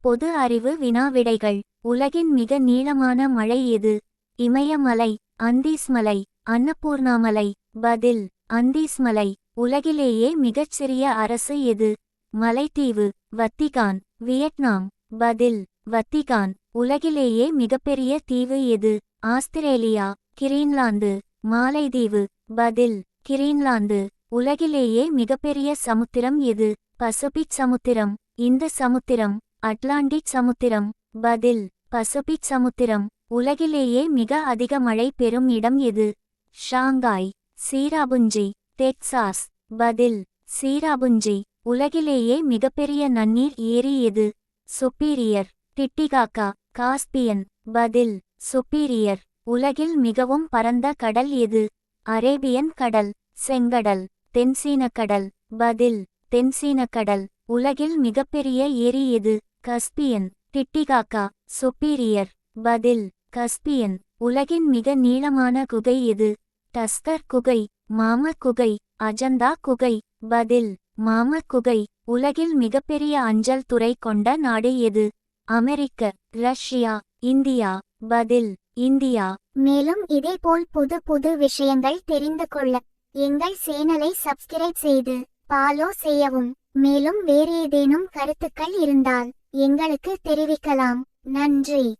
பொது அறிவு வினாவிடைகள். உலகின் மிக நீளமான மலை எது? இமயமலை அந்தீஸ்மலை அன்னபூர்ணாமலை. பதில் அந்தீஸ்மலை. உலகிலேயே மிகச்சிறிய அரசு எது? மலைத்தீவு வத்திகான் வியட்நாம். பதில் வத்திகான். உலகிலேயே மிகப்பெரிய தீவு எது? Australia Greenland. மாலைதீவு. பதில் கிரீன்லாந்து. உலகிலேயே மிகப்பெரிய சமுத்திரம் எது? பசிபிக் சமுத்திரம். இந்த சமுத்திரம். அட்லாண்டிக் சமுத்திரம். பதில் பசிபிக் சமுத்திரம். உலகிலேயே மிக அதிக மழை பெறும் இடம் எது? Shanghai Cherrapunji Texas. பதில் சீராபுஞ்சி. உலகிலேயே மிகப்பெரிய நன்னீர் ஏரி எது? சுப்பீரியர். Titicaca Caspian. பதில் சுப்பீரியர். உலகில் மிகவும் பரந்த கடல் எது? அரேபியன் கடல் செங்கடல் தென்சீனக்கடல் பதில் தென்சீனக் கடல். உலகில் மிகப்பெரிய ஏரி எது? Caspian Titicaca Superior. பதில் கஸ்பியன். உலகின் மிக நீளமான குகை எது? டஸ்கர் குகை மாமர் குகை அஜந்தா குகை. பதில் மாமர் குகை. உலகில் மிகப்பெரிய அஞ்சல் துறை கொண்ட நாடு எது? America Russia India. பதில் இந்தியா. மேலும் இதேபோல் புது புது விஷயங்கள் தெரிந்து கொள்ள எங்கள் சேனலை சப்ஸ்கிரைப் செய்து ஃபாலோ செய்யவும். மேலும் வேறு ஏதேனும் கருத்துக்கள் இருந்தால் எங்களுக்கு தெரிவிக்கலாம். நன்றி.